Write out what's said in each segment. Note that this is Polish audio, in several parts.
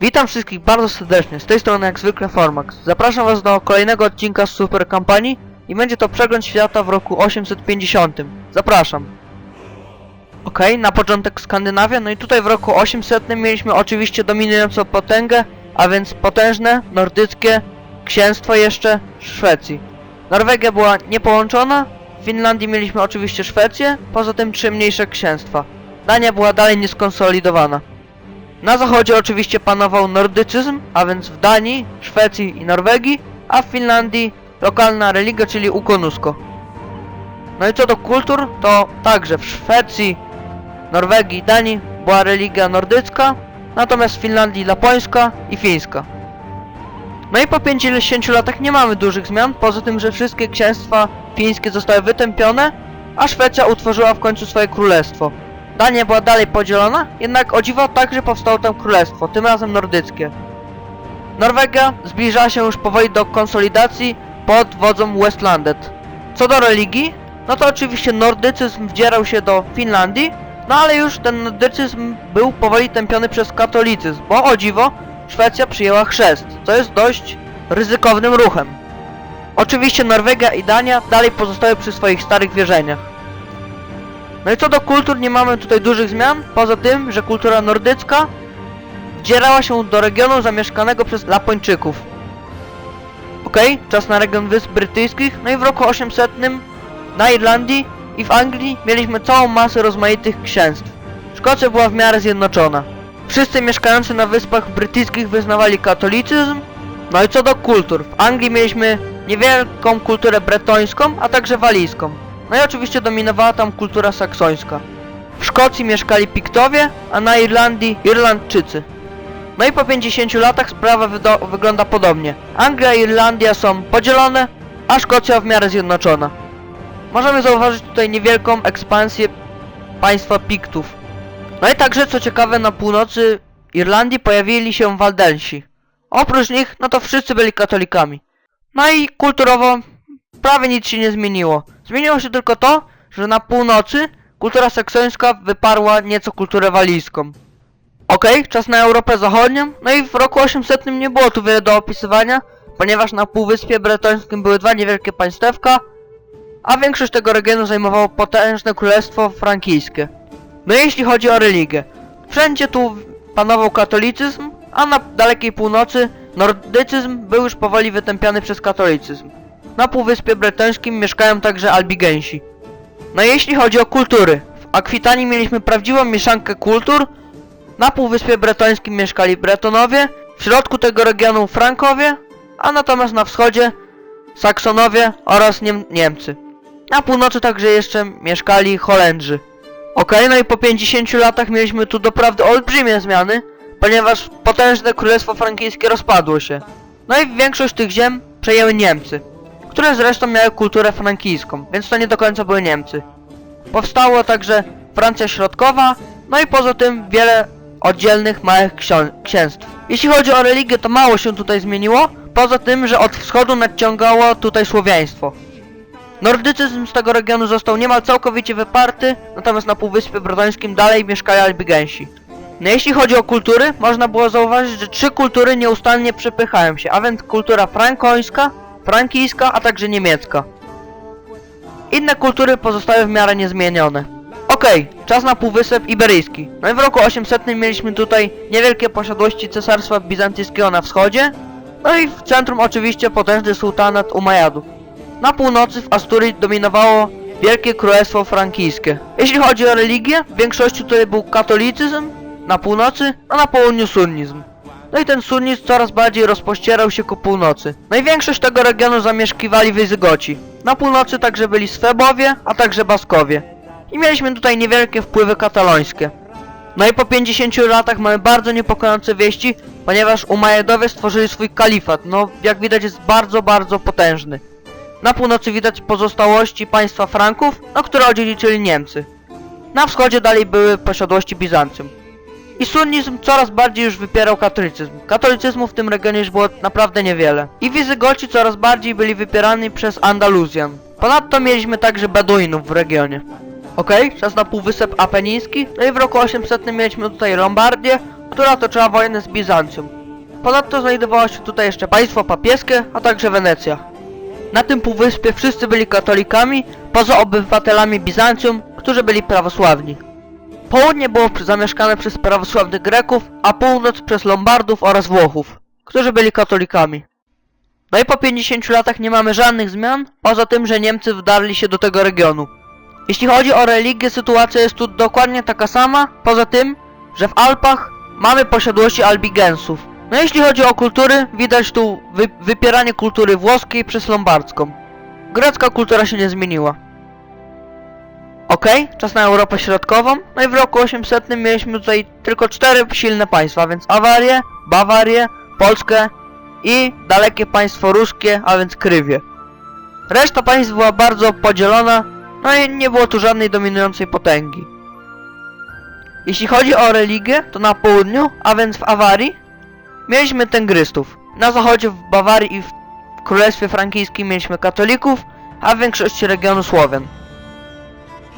Witam wszystkich bardzo serdecznie, z tej strony jak zwykle Formax. Zapraszam was do kolejnego odcinka z super kampanii i będzie to przegląd świata w roku 850. Zapraszam. Okej, na początek Skandynawia, no i tutaj w roku 800 mieliśmy oczywiście dominującą potęgę, a więc potężne, nordyckie księstwo jeszcze Szwecji. Norwegia była niepołączona, w Finlandii mieliśmy oczywiście Szwecję, poza tym trzy mniejsze księstwa. Dania była dalej nieskonsolidowana. Na zachodzie oczywiście panował nordycyzm, a więc w Danii, Szwecji i Norwegii, a w Finlandii lokalna religia, czyli Ukonusko. No i co do kultur, to także w Szwecji, Norwegii i Danii była religia nordycka, natomiast w Finlandii lapońska i fińska. No i po 50 latach nie mamy dużych zmian, poza tym, że wszystkie księstwa fińskie zostały wytępione, a Szwecja utworzyła w końcu swoje królestwo. Dania była dalej podzielona, jednak o dziwo także powstało tam królestwo, tym razem nordyckie. Norwegia zbliżała się już powoli do konsolidacji pod wodzą Westlandet. Co do religii, no to oczywiście nordycyzm wdzierał się do Finlandii, no ale już ten nordycyzm był powoli tępiony przez katolicyzm, bo o dziwo Szwecja przyjęła chrzest, co jest dość ryzykownym ruchem. Oczywiście Norwegia i Dania dalej pozostały przy swoich starych wierzeniach. No i co do kultur, nie mamy tutaj dużych zmian, poza tym, że kultura nordycka wdzierała się do regionu zamieszkanego przez Lapończyków. Okej, czas na region Wysp Brytyjskich, no i w roku 800 na Irlandii i w Anglii mieliśmy całą masę rozmaitych księstw. Szkocja była w miarę zjednoczona. Wszyscy mieszkający na Wyspach Brytyjskich wyznawali katolicyzm. No i co do kultur, w Anglii mieliśmy niewielką kulturę bretońską, a także walijską. No i oczywiście dominowała tam kultura saksońska. W Szkocji mieszkali Piktowie, a na Irlandii Irlandczycy. No i po 50 latach sprawa wygląda podobnie. Anglia i Irlandia są podzielone, a Szkocja w miarę zjednoczona. Możemy zauważyć tutaj niewielką ekspansję państwa Piktów. No i także, co ciekawe, na północy Irlandii pojawili się Waldensi. Oprócz nich, no to wszyscy byli katolikami. No i kulturowo prawie nic się nie zmieniło. Zmieniło się tylko to, że na północy kultura saksońska wyparła nieco kulturę walijską. Okej, czas na Europę Zachodnią. No i w roku 800 nie było tu wiele do opisywania, ponieważ na Półwyspie Bretońskim były dwa niewielkie państewka, a większość tego regionu zajmowało potężne królestwo frankijskie. No jeśli chodzi o religię, wszędzie tu panował katolicyzm, a na dalekiej północy nordycyzm był już powoli wytępiany przez katolicyzm. Na Półwyspie Bretońskim mieszkają także Albigensi. No jeśli chodzi o kultury, w Akwitanii mieliśmy prawdziwą mieszankę kultur, na Półwyspie Bretońskim mieszkali Bretonowie, w środku tego regionu Frankowie, a natomiast na wschodzie Saksonowie oraz Niem Niemcy. Na północy także jeszcze mieszkali Holendrzy. Okej, no i po 50 latach mieliśmy tu doprawdy olbrzymie zmiany, ponieważ potężne królestwo frankijskie rozpadło się. No i większość tych ziem przejęły Niemcy, które zresztą miały kulturę frankijską, więc to nie do końca były Niemcy. Powstało także Francja Środkowa, no i poza tym wiele oddzielnych małych księstw. Jeśli chodzi o religię, to mało się tutaj zmieniło, poza tym, że od wschodu nadciągało tutaj słowiaństwo. Nordycyzm z tego regionu został niemal całkowicie wyparty, natomiast na Półwyspie Brodońskim dalej mieszkali Albigensi. No jeśli chodzi o kultury, można było zauważyć, że trzy kultury nieustannie przepychają się, a więc kultura frankońska, frankijska, a także niemiecka. Inne kultury pozostały w miarę niezmienione. Okej, czas na Półwysep Iberyjski. No i w roku 800 mieliśmy tutaj niewielkie posiadłości Cesarstwa Bizantyjskiego na wschodzie, no i w centrum oczywiście potężny sułtanat Umajadów. Na północy w Asturii dominowało Wielkie Królestwo Frankijskie. Jeśli chodzi o religię, w większości tutaj był katolicyzm na północy, a na południu sunnizm. No i ten sunnizm coraz bardziej rozpościerał się ku północy. No i większość tego regionu zamieszkiwali Wizygoci. Na północy także byli Swebowie, a także Baskowie. I mieliśmy tutaj niewielkie wpływy katalońskie. No i po 50 latach mamy bardzo niepokojące wieści, ponieważ Umayyadowie stworzyli swój kalifat. No, jak widać jest bardzo, bardzo potężny. Na północy widać pozostałości państwa Franków, no które odziedziczyli Niemcy. Na wschodzie dalej były posiadłości Bizancjum. I sunnizm coraz bardziej już wypierał katolicyzm. Katolicyzmu w tym regionie już było naprawdę niewiele. I Wizygoci coraz bardziej byli wypierani przez Andaluzjan. Ponadto mieliśmy także Beduinów w regionie. Okej, czas na Półwysep Apeniński. No i w roku 800 mieliśmy tutaj Lombardię która toczyła wojnę z Bizancjum. Ponadto znajdowało się tutaj jeszcze państwo papieskie, a także Wenecja. Na tym półwyspie wszyscy byli katolikami, poza obywatelami Bizancjum, którzy byli prawosławni. Południe było zamieszkane przez prawosławnych Greków, a północ przez Lombardów oraz Włochów, którzy byli katolikami. No i po 50 latach nie mamy żadnych zmian, poza tym, że Niemcy wdarli się do tego regionu. Jeśli chodzi o religię, sytuacja jest tu dokładnie taka sama, poza tym, że w Alpach mamy posiadłości albigensów. No jeśli chodzi o kultury, widać tu wy wypieranie kultury włoskiej przez lombardzką. Grecka kultura się nie zmieniła. Okej, czas na Europę Środkową. No i w roku 800 mieliśmy tutaj tylko cztery silne państwa, więc Awarię, Bawarię, Polskę i dalekie państwo ruskie, a więc Krywie. Reszta państw była bardzo podzielona, no i nie było tu żadnej dominującej potęgi. Jeśli chodzi o religię, to na południu, a więc w Awarii, mieliśmy Tengrystów. Na zachodzie w Bawarii i w Królestwie Frankijskim mieliśmy katolików, a w większości regionu Słowian.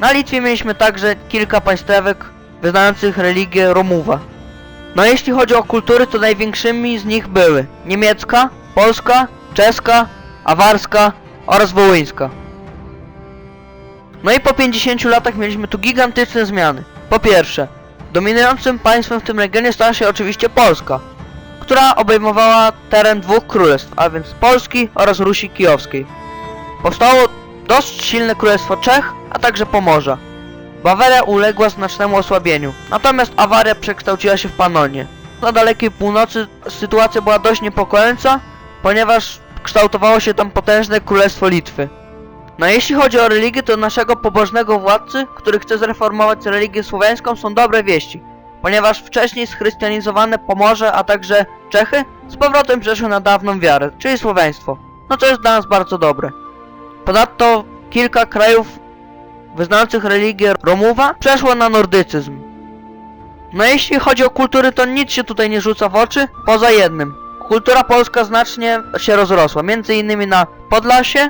Na Litwie mieliśmy także kilka państwek wyznających religię Romuwa. No jeśli chodzi o kultury, to największymi z nich były niemiecka, polska, czeska, awarska oraz wołyńska. No i po 50 latach mieliśmy tu gigantyczne zmiany. Po pierwsze, dominującym państwem w tym regionie stała się oczywiście Polska, która obejmowała teren dwóch królestw, a więc Polski oraz Rusi Kijowskiej. Powstało dość silne królestwo Czech, a także Pomorza. Bawaria uległa znacznemu osłabieniu, natomiast Awaria przekształciła się w Panonię. Na dalekiej północy sytuacja była dość niepokojąca, ponieważ kształtowało się tam potężne królestwo Litwy. No jeśli chodzi o religię, to naszego pobożnego władcy, który chce zreformować religię słowiańską są dobre wieści, ponieważ wcześniej schrystianizowane Pomorze, a także Czechy z powrotem przeszły na dawną wiarę, czyli słowiaństwo. No co jest dla nas bardzo dobre. Ponadto kilka krajów wyznających religię Romuwa przeszło na nordycyzm. No jeśli chodzi o kultury, to nic się tutaj nie rzuca w oczy, poza jednym. Kultura polska znacznie się rozrosła, między innymi na Podlasie,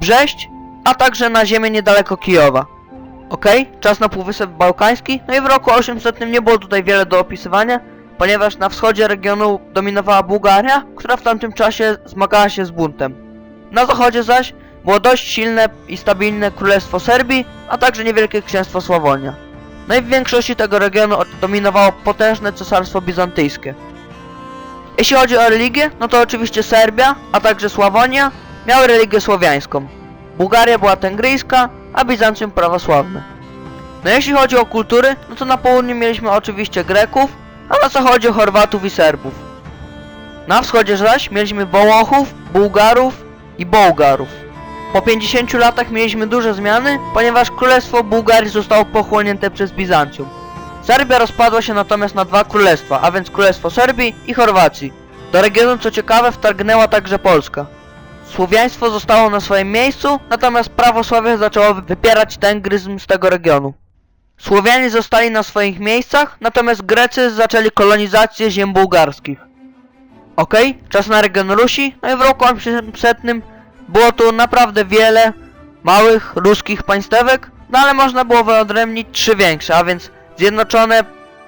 Brześć, a także na ziemię niedaleko Kijowa. Okej, czas na Półwysep Bałkański, no i w roku 800 nie było tutaj wiele do opisywania, ponieważ na wschodzie regionu dominowała Bułgaria, która w tamtym czasie zmagała się z buntem. Na zachodzie zaś było dość silne i stabilne Królestwo Serbii, a także niewielkie Księstwo Sławonia. No i w większości tego regionu dominowało potężne Cesarstwo Bizantyjskie. Jeśli chodzi o religię, no to oczywiście Serbia, a także Sławonia miały religię słowiańską. Bułgaria była tengryjska, a Bizancjum prawosławne. No jeśli chodzi o kultury, no to na południu mieliśmy oczywiście Greków, a na zachodzie Chorwatów i Serbów. Na wschodzie zaś mieliśmy Wołochów, Bułgarów i Bułgarów. Po 50 latach mieliśmy duże zmiany, ponieważ Królestwo Bułgarii zostało pochłonięte przez Bizancjum. Serbia rozpadła się natomiast na dwa królestwa, a więc Królestwo Serbii i Chorwacji. Do regionu co ciekawe wtargnęła także Polska. Słowiaństwo zostało na swoim miejscu, natomiast prawosławie zaczęło wypierać tengryzm z tego regionu. Słowianie zostali na swoich miejscach, natomiast Grecy zaczęli kolonizację ziem bułgarskich. Okej, czas na region Rusi, no i w roku 800 było tu naprawdę wiele małych ruskich państewek, no ale można było wyodrębnić trzy większe, a więc zjednoczone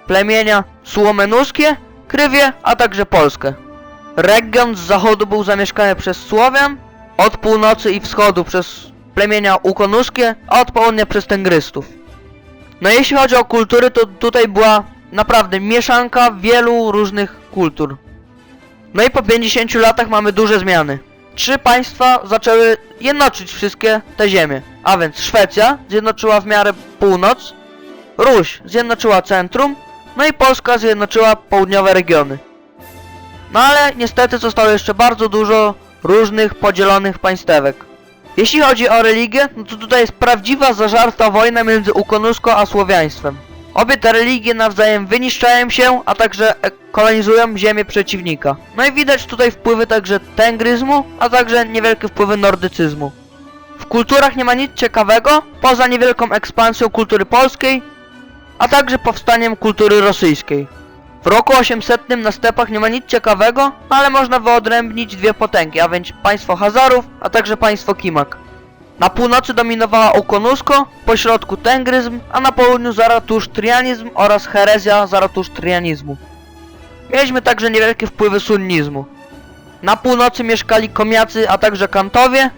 plemienia Sułomenuskie, Krywie, a także Polskę. Region z zachodu był zamieszkany przez Słowian, od północy i wschodu przez plemienia Ukonuskie, a od południa przez Tengrystów. No jeśli chodzi o kultury, to tutaj była naprawdę mieszanka wielu różnych kultur. No i po 50 latach mamy duże zmiany. Trzy państwa zaczęły jednoczyć wszystkie te ziemie, a więc Szwecja zjednoczyła w miarę północ, Ruś zjednoczyła centrum, no i Polska zjednoczyła południowe regiony. No ale niestety zostało jeszcze bardzo dużo różnych podzielonych państewek. Jeśli chodzi o religię, no to tutaj jest prawdziwa zażarta wojna między Ukonuską a Słowiaństwem. Obie te religie nawzajem wyniszczają się, a także kolonizują ziemię przeciwnika. No i widać tutaj wpływy także tengryzmu, a także niewielkie wpływy nordycyzmu. W kulturach nie ma nic ciekawego, poza niewielką ekspansją kultury polskiej, a także powstaniem kultury rosyjskiej. W roku 800 na stepach nie ma nic ciekawego, ale można wyodrębnić dwie potęgi, a więc państwo Hazarów, a także państwo Kimak. Na północy dominowała Ukonusko, po środku tengryzm, a na południu zaratusztrianizm oraz herezja zaratusztrianizmu. mieliśmy także niewielkie wpływy sunnizmu. Na północy mieszkali Komiacy, a także Kantowie,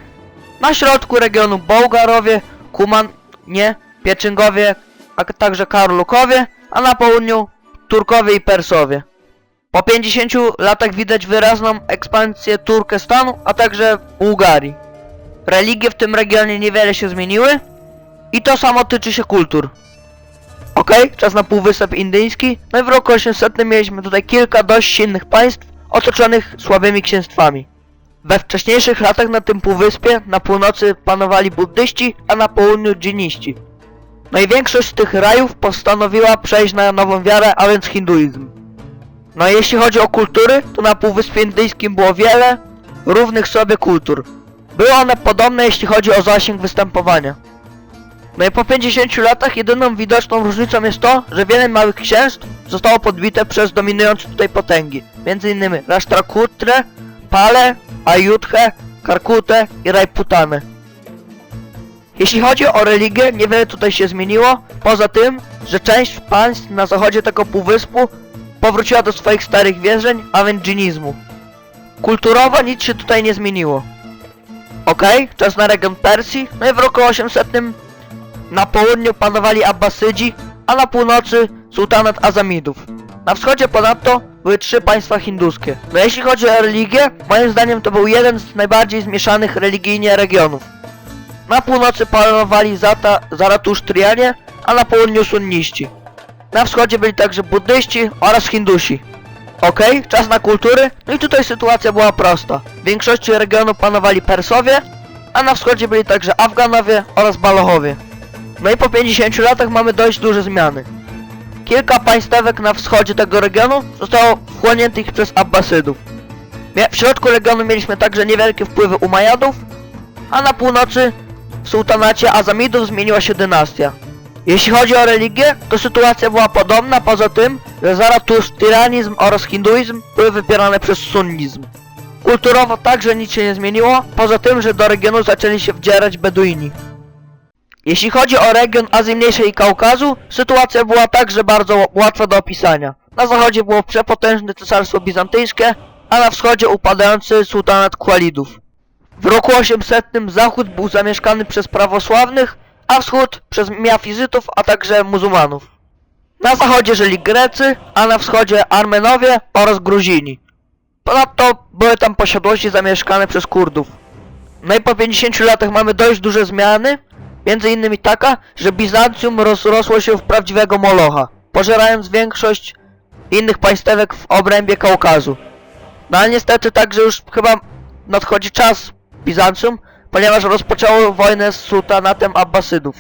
na środku regionu Bułgarowie, Kumanie, Pieczyngowie, a także Karlukowie, a na południu Turkowie i Persowie. Po 50 latach widać wyraźną ekspansję Turkestanu, a także Bułgarii. Religie w tym regionie niewiele się zmieniły i to samo tyczy się kultur. Okej, czas na Półwysep Indyjski. No i w roku 800 mieliśmy tutaj kilka dość silnych państw otoczonych słabymi księstwami. We wcześniejszych latach na tym półwyspie na północy panowali buddyści, a na południu dżiniści. No i większość z tych rajów postanowiła przejść na nową wiarę, a więc hinduizm. No i jeśli chodzi o kultury, to na Półwyspie Indyjskim było wiele równych sobie kultur. Były one podobne jeśli chodzi o zasięg występowania. No i po 50 latach jedyną widoczną różnicą jest to, że wiele małych księstw zostało podbite przez dominujące tutaj potęgi. Między innymi Pale, Ayutthę, Karkutę i Rajputane. Jeśli chodzi o religię, niewiele tutaj się zmieniło, poza tym, że część państw na zachodzie tego półwyspu powróciła do swoich starych wierzeń, a więc dżinizmu. Kulturowo nic się tutaj nie zmieniło. Okej, czas na region Persji, no i w roku 800 na południu panowali Abbasydzi, a na północy sułtanat Azamidów. Na wschodzie ponadto były trzy państwa hinduskie. No jeśli chodzi o religię, moim zdaniem to był jeden z najbardziej zmieszanych religijnie regionów. Na północy panowali Zata, Zaratusztrianie, a na południu sunniści. Na wschodzie byli także buddyści oraz hindusi. Okej, czas na kultury, no i tutaj sytuacja była prosta. W większości regionu panowali Persowie, a na wschodzie byli także Afganowie oraz Balochowie. No i po 50 latach mamy dość duże zmiany. Kilka państwek na wschodzie tego regionu zostało wchłoniętych przez Abbasydów. W środku regionu mieliśmy także niewielkie wpływy Umajadów, a na północy w sułtanacie Azamidów zmieniła się dynastia. Jeśli chodzi o religię, to sytuacja była podobna, poza tym, że zaratusztyranizm oraz hinduizm były wypierane przez sunnizm. Kulturowo także nic się nie zmieniło, poza tym, że do regionu zaczęli się wdzierać Beduini. Jeśli chodzi o region Azji Mniejszej i Kaukazu, sytuacja była także bardzo łatwa do opisania. Na zachodzie było przepotężne cesarstwo bizantyjskie, a na wschodzie upadający sułtanat Kualidów. W roku 800 zachód był zamieszkany przez prawosławnych, a wschód przez miafizytów, a także muzułmanów. Na zachodzie żyli Grecy, a na wschodzie Armenowie oraz Gruzini. Ponadto były tam posiadłości zamieszkane przez Kurdów. No i po 50 latach mamy dość duże zmiany, między innymi taka, że Bizancjum rozrosło się w prawdziwego Molocha, pożerając większość innych państwek w obrębie Kaukazu. No ale niestety także już chyba nadchodzi czas Bizancjum, ponieważ rozpoczęło wojnę z sułtanatem Abbasydów.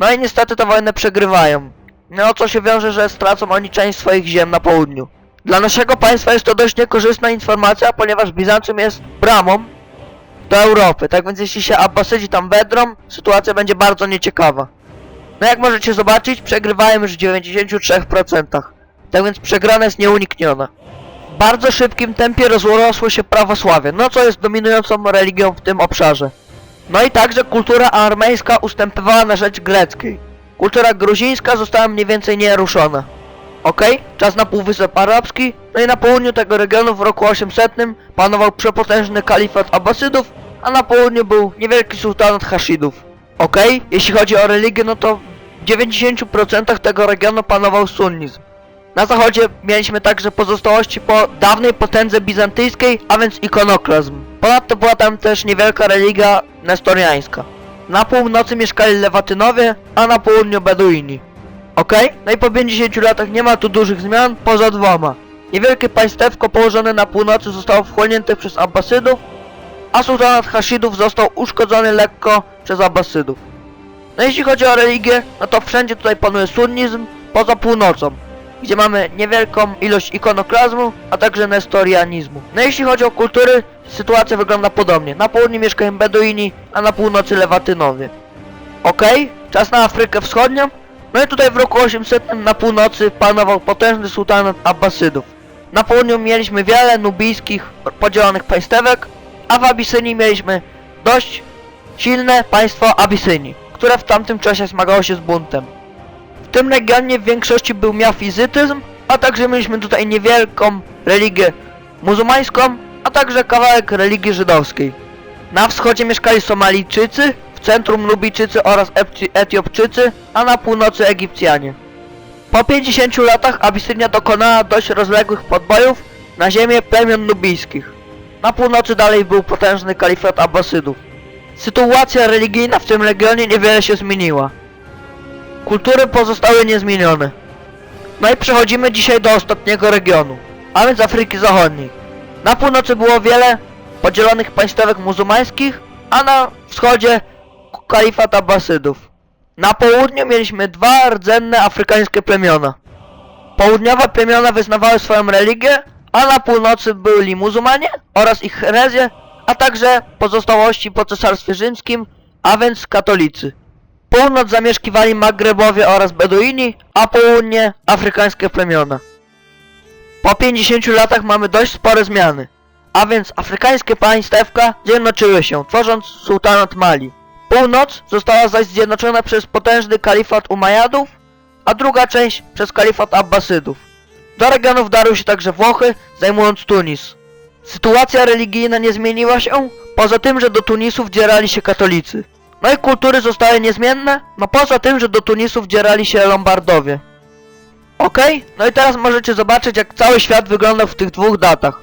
No i niestety tę wojnę przegrywają. No co się wiąże, że stracą oni część swoich ziem na południu. Dla naszego państwa jest to dość niekorzystna informacja, ponieważ Bizancjum jest bramą do Europy. Tak więc jeśli się Abbasydzi tam wedrą, sytuacja będzie bardzo nieciekawa. No jak możecie zobaczyć, przegrywają już w 93%. Tak więc przegrana jest nieunikniona. Bardzo szybkim tempie rozrosło się prawosławie, no co jest dominującą religią w tym obszarze. No i także kultura armeńska ustępowała na rzecz greckiej. Kultura gruzińska została mniej więcej nieruszona. Okej, czas na Półwysep Arabski. No i na południu tego regionu w roku 800 panował przepotężny kalifat Abbasydów, a na południu był niewielki sultanat Haszidów. Okej, jeśli chodzi o religię, no to w 90% tego regionu panował sunnizm. Na zachodzie mieliśmy także pozostałości po dawnej potędze bizantyjskiej, a więc ikonoklazm. Ponadto była tam też niewielka religia nestoriańska. Na północy mieszkali Lewatynowie, a na południu Beduini. Okej? No i po 50 latach nie ma tu dużych zmian, poza dwoma. Niewielkie państewko położone na północy zostało wchłonięte przez Abbasydów, a sułtanat Haszidów został uszkodzony lekko przez Abbasydów. No jeśli chodzi o religię, no to wszędzie tutaj panuje sunnizm, poza północą, gdzie mamy niewielką ilość ikonoklazmu, a także nestorianizmu. No jeśli chodzi o kultury, sytuacja wygląda podobnie. Na południu mieszkają Beduini, a na północy Lewatynowie. Okej, czas na Afrykę Wschodnią. No i tutaj w roku 800 na północy panował potężny sułtanat Abbasydów. Na południu mieliśmy wiele nubijskich podzielonych państewek, a w Abysynii mieliśmy dość silne państwo Abysynii, które w tamtym czasie zmagało się z buntem. Tym regionie w większości był miafizytyzm, a także mieliśmy tutaj niewielką religię muzułmańską, a także kawałek religii żydowskiej. Na wschodzie mieszkali Somalijczycy, w centrum Nubijczycy oraz Etiopczycy, a na północy Egipcjanie. Po 50 latach Abisynia dokonała dość rozległych podbojów na ziemię plemion nubijskich. Na północy dalej był potężny kalifat Abbasydów. Sytuacja religijna w tym regionie niewiele się zmieniła. Kultury pozostały niezmienione. No i przechodzimy dzisiaj do ostatniego regionu, a więc Afryki Zachodniej. Na północy było wiele podzielonych państwek muzułmańskich, a na wschodzie kalifat Abbasydów. Na południu mieliśmy dwa rdzenne afrykańskie plemiona. Południowe plemiona wyznawały swoją religię, a na północy byli muzułmanie oraz ich herezje, a także pozostałości po cesarstwie rzymskim, a więc katolicy. Północ zamieszkiwali Magrebowie oraz Beduini, a południe afrykańskie plemiona. Po 50 latach mamy dość spore zmiany, a więc afrykańskie państewka zjednoczyły się, tworząc sułtanat Mali. Północ została zaś zjednoczona przez potężny kalifat Umajadów, a druga część przez kalifat Abbasydów. Do regionów darły się także Włochy, zajmując Tunis. Sytuacja religijna nie zmieniła się, poza tym, że do Tunisu wdzierali się katolicy. No i kultury zostały niezmienne, no poza tym, że do Tunisu wdzierali się Lombardowie. Okej, no i teraz możecie zobaczyć, jak cały świat wyglądał w tych dwóch datach.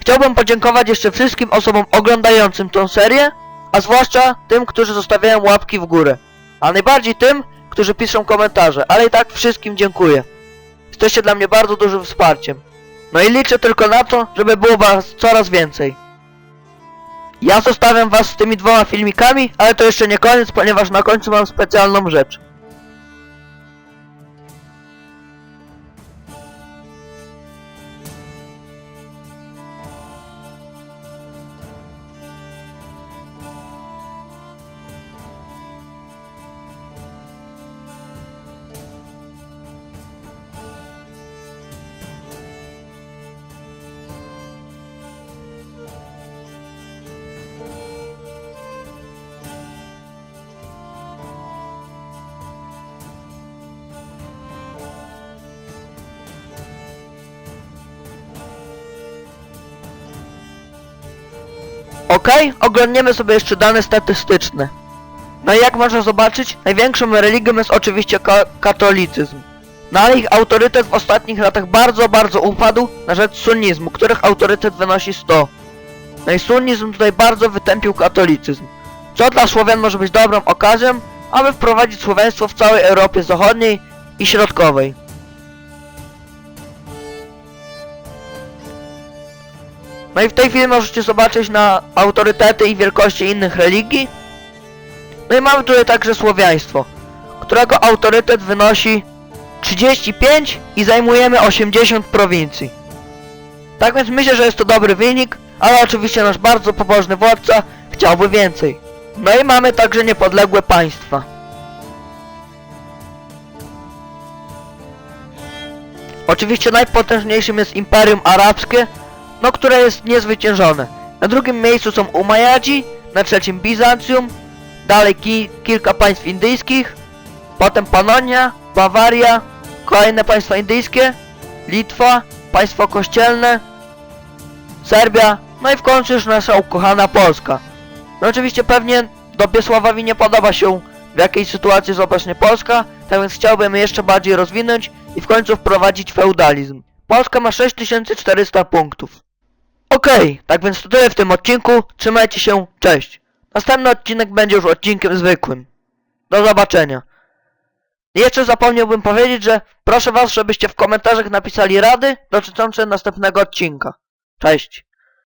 Chciałbym podziękować jeszcze wszystkim osobom oglądającym tą serię, a zwłaszcza tym, którzy zostawiają łapki w górę. A najbardziej tym, którzy piszą komentarze, ale i tak wszystkim dziękuję. Jesteście dla mnie bardzo dużym wsparciem. No i liczę tylko na to, żeby było was coraz więcej. Ja zostawiam was z tymi dwoma filmikami, ale to jeszcze nie koniec, ponieważ na końcu mam specjalną rzecz. Ok, oglądniemy sobie jeszcze dane statystyczne. No i jak można zobaczyć, największą religią jest oczywiście ka katolicyzm. No ale ich autorytet w ostatnich latach bardzo, bardzo upadł na rzecz sunnizmu, których autorytet wynosi 100. No i sunnizm tutaj bardzo wytępił katolicyzm. Co dla Słowian może być dobrą okazją, aby wprowadzić słowiaństwo w całej Europie Zachodniej i Środkowej. No i w tej chwili możecie zobaczyć na autorytety i wielkości innych religii. No i mamy tutaj także słowiaństwo, którego autorytet wynosi 35 i zajmujemy 80 prowincji. Tak więc myślę, że jest to dobry wynik, ale oczywiście nasz bardzo pobożny władca chciałby więcej. No i mamy także niepodległe państwa. Oczywiście najpotężniejszym jest Imperium Arabskie, no które jest niezwyciężone. Na drugim miejscu są Umajadzi, na trzecim Bizancjum, dalej ki kilka państw indyjskich, potem Panonia, Bawaria, kolejne państwa indyjskie, Litwa, państwo kościelne, Serbia, no i w końcu już nasza ukochana Polska. No oczywiście pewnie Dobiesławowi nie podoba się w jakiej sytuacji jest obecnie Polska, tak więc chciałbym je jeszcze bardziej rozwinąć i w końcu wprowadzić feudalizm. Polska ma 6400 punktów. Okej, tak więc to tyle w tym odcinku. Trzymajcie się, cześć. Następny odcinek będzie już odcinkiem zwykłym. Do zobaczenia. Jeszcze zapomniałbym powiedzieć, że proszę was, żebyście w komentarzach napisali rady dotyczące następnego odcinka. Cześć.